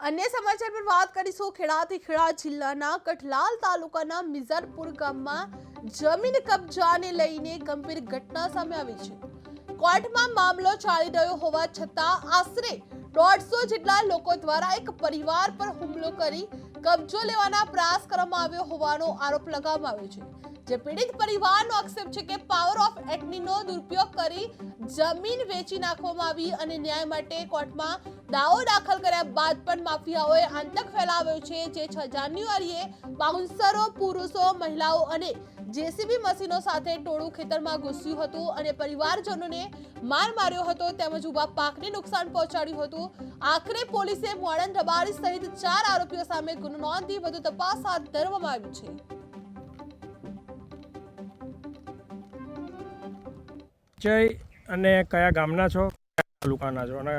અન્ય સમાચાર પર વાત કરીશું. ખેડાથી ખેડા જિલ્લાના કઠલાલ તાલુકાના મિઝરપુર ગામમાં જમીન કબજાને લઈને ગંભીર ઘટના સામે આવી છે. કોર્ટમાં મામલો ચાલી રહ્યો હોવા છતાં આશરે દોઢસો જેટલા લોકો દ્વારા એક પરિવાર પર હુમલો કરી કબજો લેવાના પ્રયાસ કરવામાં આવ્યો હોવાનો આરોપ લગાવવામાં આવ્યો છે. જે પીડિત પરિવારનો આક્ષેપ છે કે પાવર ઓફ એટનીનો દુરુપયોગ કરી જમીન વેચી નાખવામાં આવી અને ન્યાય માટે કોર્ટમાં દાવો દાખલ કર્યા બાદ પણ માફિયાઓએ આતંક ફેલાવ્યો છે. જે છ જાન્યુઆરીએ બાઉન્સરો, પુરુષો, મહિલાઓ અને જેસીબી મશીનો સાથે ટોળું ખેતરમાં ઘૂસ્યું હતું અને પરિવારજનોને માર માર્યો હતો તેમજ ઊભા પાકને નુકસાન પહોંચાડ્યું હતું. આખરે પોલીસે મોડન રબારી સહિત ચાર આરોપીઓ સામે ગુનો નોંધી વધુ તપાસ હાથ ધરવામાં આવી છે. જય અને કયા ગામના છો? તાલુકાના છો? અને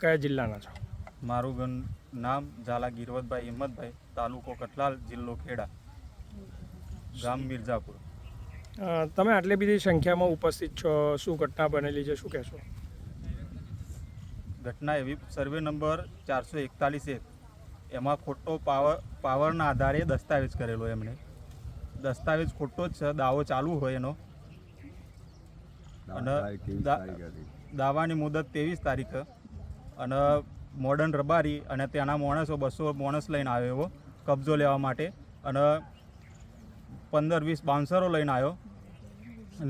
કયા જિલ્લાના છો? મારું નામ ઝાલા ગિરવતભાઈ હિંમતભાઈ તાલુકો કઠલાલ જિલ્લો ખેડા ગામ મિર્ઝાપુર. તમે આટલી બધી સંખ્યામાં ઉપસ્થિત છો શું ઘટના બનેલી છે શું કહેશો? ઘટના એવી સર્વે નંબર ચારસો એકતાલીસ એક. એમાં ખોટો પાવર પાવરના આધારે દસ્તાવેજ કરેલો એમણે. દસ્તાવેજ ખોટો જ છે દાવો ચાલુ હોય એનો. અને દાવાની મુદત ત્રેવીસ તારીખે. અને મોડર્ન રબારી અને ત્યાંના માણસો બસો માણસ લઈને આવ્યો એવો, કબજો લેવા માટે. અને પંદર વીસ બાઉન્સરો લઈને આવ્યો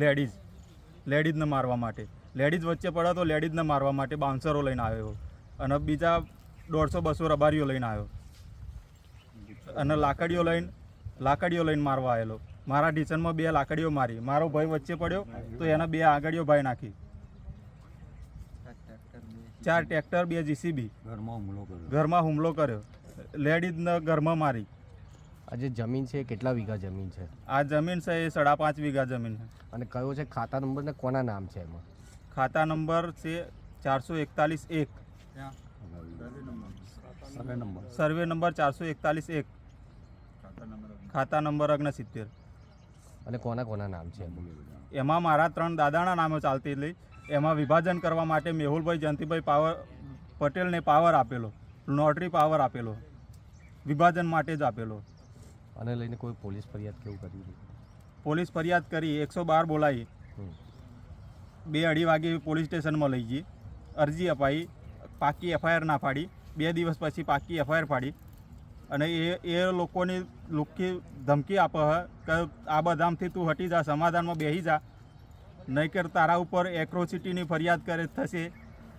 લેડીઝ લેડીઝને મારવા માટે. લેડીઝ વચ્ચે પડ્યો તો લેડીઝને મારવા માટે બાઉન્સરો લઈને આવ્યો અને બીજા દોઢસો બસો રબારીઓ લઈને આવ્યો. અને લાકડીઓ લઈને લાકડીઓ લઈને મારવા આવેલો. મારા ઢીચનમાં બે લાકડીઓ મારી. મારો ભાઈ વચ્ચે પડ્યો તો એના બે આગળીઓ ભાઈ નાખી. ચાર ટ્રેક્ટર બે જીસીબી ઘરમાં હુમલો કર્યો. ઘરમાં હુમલો કર્યો. લેડીઝને ઘરમાં મારી. આ જે જમીન છે કેટલા વીઘા જમીન છે? આ જમીન છે એ સાડા પાંચ વીઘા જમીન છે. અને કયો છે? ખાતા નંબર ને કોના નામ છે એમાં? ખાતા નંબર છે ચારસો એકતાલીસ એક. Survey number. સર્વે નંબર ચારસો એકતાલીસ એક. ખાતા નંબર ઓગણસિત્તેર. અને કોના કોના નામ છે એમાં? એમાં મારા ત્રણ દાદાના નામે ચાલતી હતી એમાં વિભાજન કરવા માટે મેહુલભાઈ જયંતિભાઈ પાવર પટેલને પાવર આપેલો નોટરી પાવર આપેલો વિભાજન માટે જ આપેલો. અને લઈને કોઈ પોલીસ ફરિયાદ કેવું કરી પોલીસ ફરિયાદ કરી એકસો બાર બોલાવી બે અઢી વાગે પોલીસ સ્ટેશનમાં લઈ ગઈ. અરજી અપાઈ પાકી એફઆઈઆર ના પાડી. બે દિવસ પછી પાકી એફઆઈઆર પાડી. અને એ એ લોકોની લુખી ધમકી આપે કે આ બધામથી તું હટી જા સમાધાનમાં બેસી જા. નહીંકર તારા ઉપર એક્રોસિટીની ફરિયાદ કરે થશે.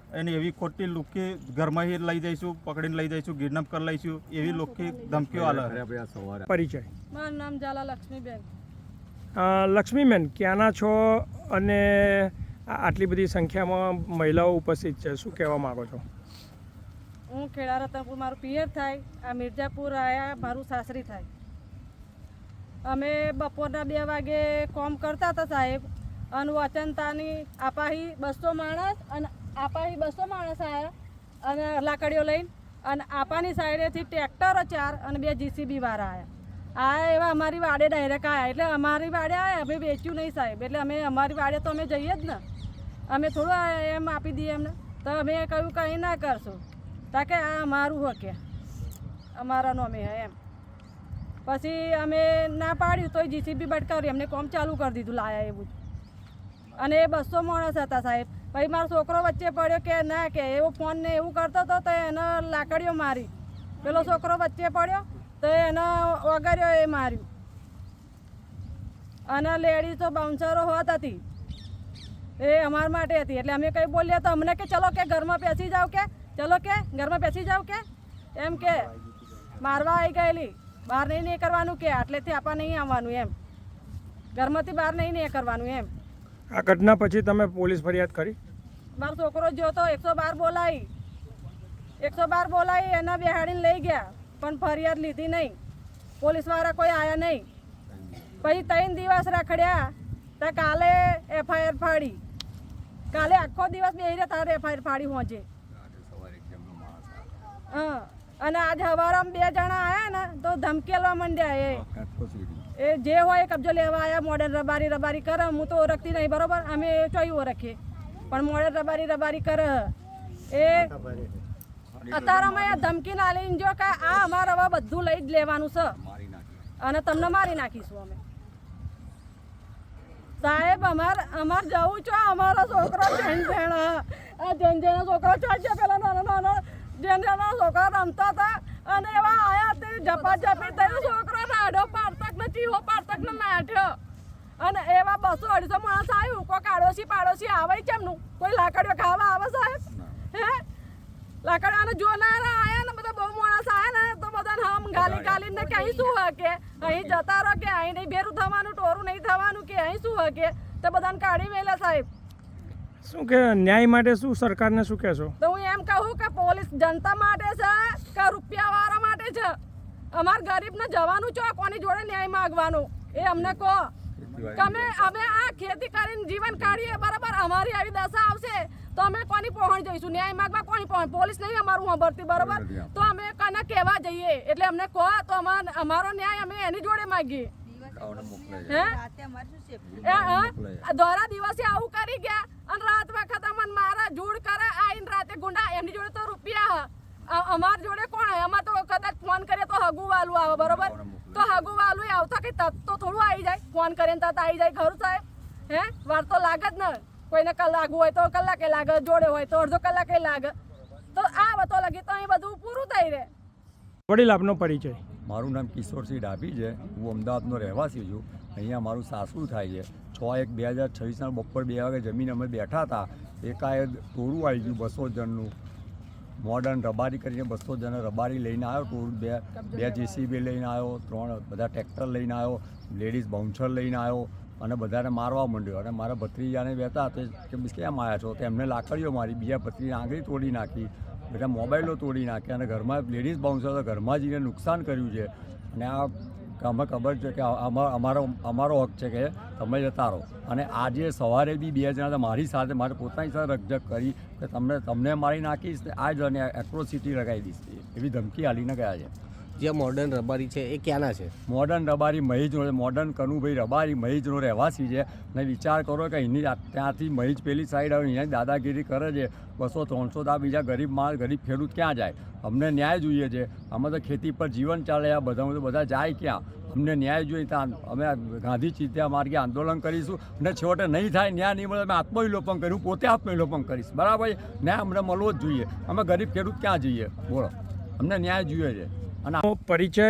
અને એવી ખોટી લુખી ઘરમાં લઈ જઈશું પકડીને લઈ જઈશું કિડનેપ કરી લઈશું એવી લુખી ધમકીઓ આલે. પરિચય. મારું નામ ઝાલા લક્ષ્મીબેન લક્ષ્મીબેન ક્યાંના છો અને આ- આટલી બધી સંખ્યામાં મહિલાઓ ઉપસ્થિત છે શું કહેવા માગો છો? હું ખેડા રતનપુર મારું પિયર થાય આ મિર્જાપુર આયા મારું સાસરી થાય. અમે બપોરના બે વાગે કોમ કરતા હતા સાહેબ અને વચનતાની આપાહી બસો માણસ અને આપાહી બસો માણસ આવ્યા અને લાકડીઓ લઈને અને આપાની સાઈડેથી ટ્રેક્ટરો ચાર અને બે જીસીબી વાળા આવ્યા આ એવા અમારી વાડે ડાયરેક્ટ આવ્યા એટલે અમારી વાડે આવ્યા અમે વેચ્યું નહીં સાહેબ. એટલે અમે અમારી વાડે તો અમે જઈએ જ ને. અમે થોડું એમ આપી દઈએ એમને. તો અમે કહ્યું કંઈ ના કરશું. તાકે આ અમારું હકે અમારા નોમે હે એમ. પછી અમે ના પાડ્યું તો જીસીબી બટકાવ્યું એમને કોમ ચાલુ કરી દીધું લાયા એવું જ. અને એ બસો માણસ હતા સાહેબ. પછી મારો છોકરો વચ્ચે પડ્યો કે ના કે એવો ફોન ને એવું કરતો હતો તો એને લાકડીઓ મારી. પેલો છોકરો વચ્ચે પડ્યો તો એને વગાડ્યો એ માર્યું. અને લેડીઝો બાઉન્સરો હોત હતી. એ અમારા માટે હતી. એટલે અમે કંઈ બોલ્યા તો અમને કે ચલો કે ઘરમાં બેસી જાવ કે, ચલો કે ઘરમાં બેસી જાવ કે. એમ કે મારવા આવી ગયેલી. બહાર નહીં નહીં કરવાનું કે, આટલેથી આપા નહીં આવવાનું એમ. ઘરમાંથી બહાર નહીં નહીં કરવાનું એમ. આ ઘટના પછી તમે પોલીસ ફરિયાદ કરી? મારો છોકરો જોતો એકસો બાર બોલાવી એકસો બાર બોલાવી એના બેહાડીને લઈ ગયા પણ ફરિયાદ લીધી નહીં. પોલીસવાળા કોઈ આવ્યા નહીં. પછી ત્રણ દિવસ રખડ્યા તો કાલે એફઆઈઆર ફાડી. કાલે આખો દિવસ બે રહ્યા તારે એફઆઈઆર ફાડી પહોંચે. હા અને આજ હવારમાં બે જણા આવ્યા ને તો ધમકેલવા માંડ્યા એ. એ જે હોય કબજો લેવા આવ્યા મોડેલ રબારી રબારી કર, હું તો ઓળખતી નહીં, બરોબર? અમે ચોયું ઓળખીએ. પણ મોડેલ રબારી રબારી કર. એ અત્યારે અમે ધમકી ના લઈને જો કે આ અમારે હવે બધું લઈ જ લેવાનું છે. અને તમને મારી નાખીશું અમે. સાહેબ, અમાર અમાર જવું છો, અમારો છોકરો જૈન જૈન. આ જૈન જૈન છોકરો છે પેલા નાના નાના. જૈન જૈન છોકરા રમતા હતા અને એવા આયા તે જપા જપી થયું છોકરો રાડો પાડતક ને ચીહો પાડતક ને નાઠ્યો. અને એવા બસો અઢીસો માણસ આવ્યું કોઈ આડોશી પાડોશી આવે કેમનું? કોઈ લાકડીઓ ખાવા આવે સાહેબ? હે? લાકડાને જોનારા આયા ને બધા બહુ માણસ આયા ને તો બધાને હમ ગાલી ગાલીને કે અહીં શું હકે? અહીં જતા રહો કે અહીં નહીં ભેરું થવાનું ટોરું નહીં થવાનું કે અહીં શું હકે? તો બધાને કાઢી મેલા સાહેબ. શું કે ન્યાય માટે શું સરકારને શું કહેશો? તો એમ કહું કે પોલીસ જનતા માટે છે કે રૂપિયાવાળા માટે છે? અમાર ગરીબને જવાનું છો કોની જોડે ન્યાય માગવાનું? એ અમને કહો. તમે અમે અમે આ ખેતી કરીને જીવન કાઢીએ બરાબર? અમારી આવી દશા આવશે તો અમે કોની પહોંચ જઈશું? ન્યાય માગવા કોની પહોંચ? પોલીસ નહીં અમારું સાંભળતી બરાબર? તો અમે કને કહેવા જઈએ? એટલે અમને કહો તો અમાર અમારો ન્યાય અમે એની જોડે માગીએ. હે? એ હા, દોરા દિવસે આવું કરી ગયા અને રાત વખત અમને મારા જૂડ કરે આઈને રાતે ગુંડા એમની જોડે તો રૂપિયા હ. અ- અમાર જોડે કોણ હે અમાર તો કદાચ ફોન કરીએ તો હગુ વાલું આવે બરોબર તો હગુ વાલું આવતા કે તત તો થોડું આવી જાય ફોન કરીને તો આવી જાય ખરું સાહેબ? હે? વાર તો લાગે જ ને. કોઈને લાગવું હોય તો કલાકે લાગે જોડે હોય તો અડધો કલાકે લાગે. તો આ વાતો લાગે તો અહીં બધું પૂરું થઈ રહે. વડીલ આપનો પરિચય. મારું નામ કિશોરસિંહ ડાભી છે. હું અમદાવાદનો રહેવાસી છું. અહીંયા મારું સાસુ થાય છે. છ એક બે હજાર છવ્વીસના બપોર બે વાગે જમીન અમે બેઠા હતા. એકાએક ટોળું આવી ગયું બસો જણનું. મોડર્ન રબારી કરીને બસો જણા રબારી લઈને આવ્યો ટૂર બે બે જેસીબી લઈને આવ્યો ત્રણ બધા ટ્રેક્ટર લઈને આવ્યો લેડીઝ બાઉન્સર લઈને આવ્યો અને બધાને મારવા માંડ્યો. અને મારા ભત્રીજાને બેતા તે કે કેમ આવ્યા છો? તો એમને લાકડીઓ મારી બીજા ભત્રીને આંગળી તોડી નાખી બધા મોબાઈલો તોડી નાખ્યા અને ઘરમાં લેડીઝ બાઉન્સર ઘરમાં જઈને નુકસાન કર્યું છે. અને આ અમે ખબર છે કે અમા- અમારો અમારો હક છે કે તમે જતા રહો. અને આજે સવારે બી બે જણા મારી સાથે, મારે પોતાની સાથે રકઝક કરી કે તમને તમને મારી નાખીશ ને આ જ અને એક્રોસિટી લગાવી દઈશ. એવી ધમકી હાલીને ગયા છે. જે મોડર્ન રબારી છે, એ ક્યાંના છે? મોડર્ન રબારી મહીજનો મોડર્ન કનુભાઈ રબારી મહીજનો રહેવાસી છે. અને વિચાર કરો કે અહીંની ત્યાંથી મહીજ પેલી સાઈડ આવે અહીંયા દાદાગીરી કરે છે. બસો ત્રણસો તો બીજા ગરીબ માણસ ગરીબ ખેડૂત ક્યાં જાય? અમને ન્યાય જોઈએ છે. અમે તો ખેતી પર જીવન ચાલે આ બધા તો બધા જાય ક્યાં? અમને ન્યાય જોઈએ ત્યાં અમે ગાંધી ચિત્યા માર્ગે આંદોલન કરીશું. અને છેવટે નહીં થાય, ન્યાય નહીં મળે, અમે આત્મવિલોપન કર્યું. પોતે આત્મવિલોપન કરીશ. બરાબર? ન્યાય અમને મળવો જ જોઈએ. અમે ગરીબ ખેડૂત ક્યાં જઈએ? બોલો. અમને ન્યાય જોઈએ છે. અને પરિચય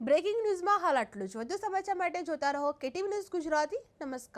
બ્રેકિંગ ન્યૂઝમાં હાલ આટલું જ. વધુ સમાચાર માટે જોતા રહો કેટીવી ન્યૂઝ ગુજરાતી. નમસ્કાર.